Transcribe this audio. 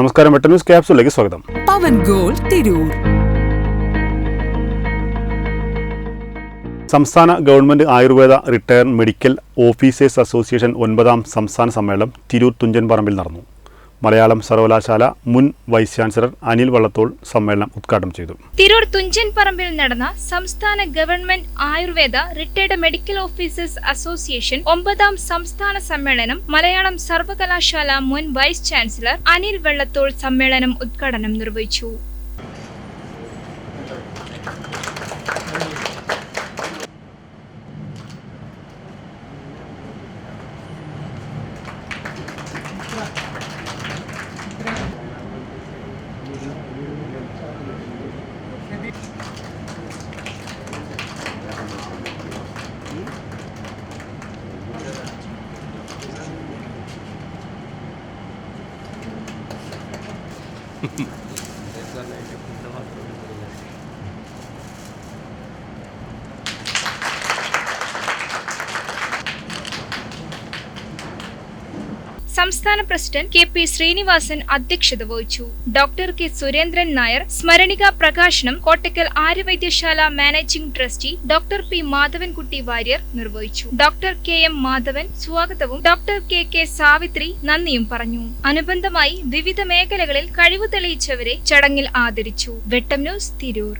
നമസ്കാരം വെട്ട ന്യൂസ് ക്യാപ്സിലേക്ക് സ്വാഗതം. പവൻ ഗോൾ തിരൂർ. സംസ്ഥാന government Ayurveda retired medical officers association ഒൻപതാം സംസ്ഥാന സമ്മേളനം തിരൂർ തുഞ്ചൻ പറമ്പിൽ നടന്നു. മലയാളം സർവകലാശാല മുൻ വൈസ് ചാൻസലർ അനിൽ വള്ളത്തോൾ സമ്മേളനം ഉദ്ഘാടനം ചെയ്തു. തിരൂർ തുഞ്ചൻ പറമ്പിൽ നടന്ന സംസ്ഥാന government Ayurveda retired medical officers association ഒമ്പതാം സംസ്ഥാന സമ്മേളനം മലയാളം സർവകലാശാല മുൻ വൈസ് ചാൻസലർ അനിൽ വെള്ളത്തോൾ സമ്മേളനം ഉദ്ഘാടനം നിർവഹിച്ചു. 絶対ないです。സംസ്ഥാന പ്രസിഡന്റ് കെ പി ശ്രീനിവാസൻ അധ്യക്ഷത വഹിച്ചു. ഡോക്ടർ കെ സുരേന്ദ്രൻ നായർ സ്മരണിക പ്രകാശനം Kottakkal Aryavaidyasala managing trustee doctor P Madhavankutty Variyar നിർവഹിച്ചു. ഡോക്ടർ കെ എം മാധവൻ സ്വാഗതവും ഡോക്ടർ കെ കെ സാവിത്രി നന്ദിയും പറഞ്ഞു. അനുബന്ധമായി വിവിധ മേഖലകളിൽ കഴിവ് തെളിയിച്ചവരെ ചടങ്ങിൽ ആദരിച്ചു. വെട്ടം ന്യൂസ് തിരൂർ.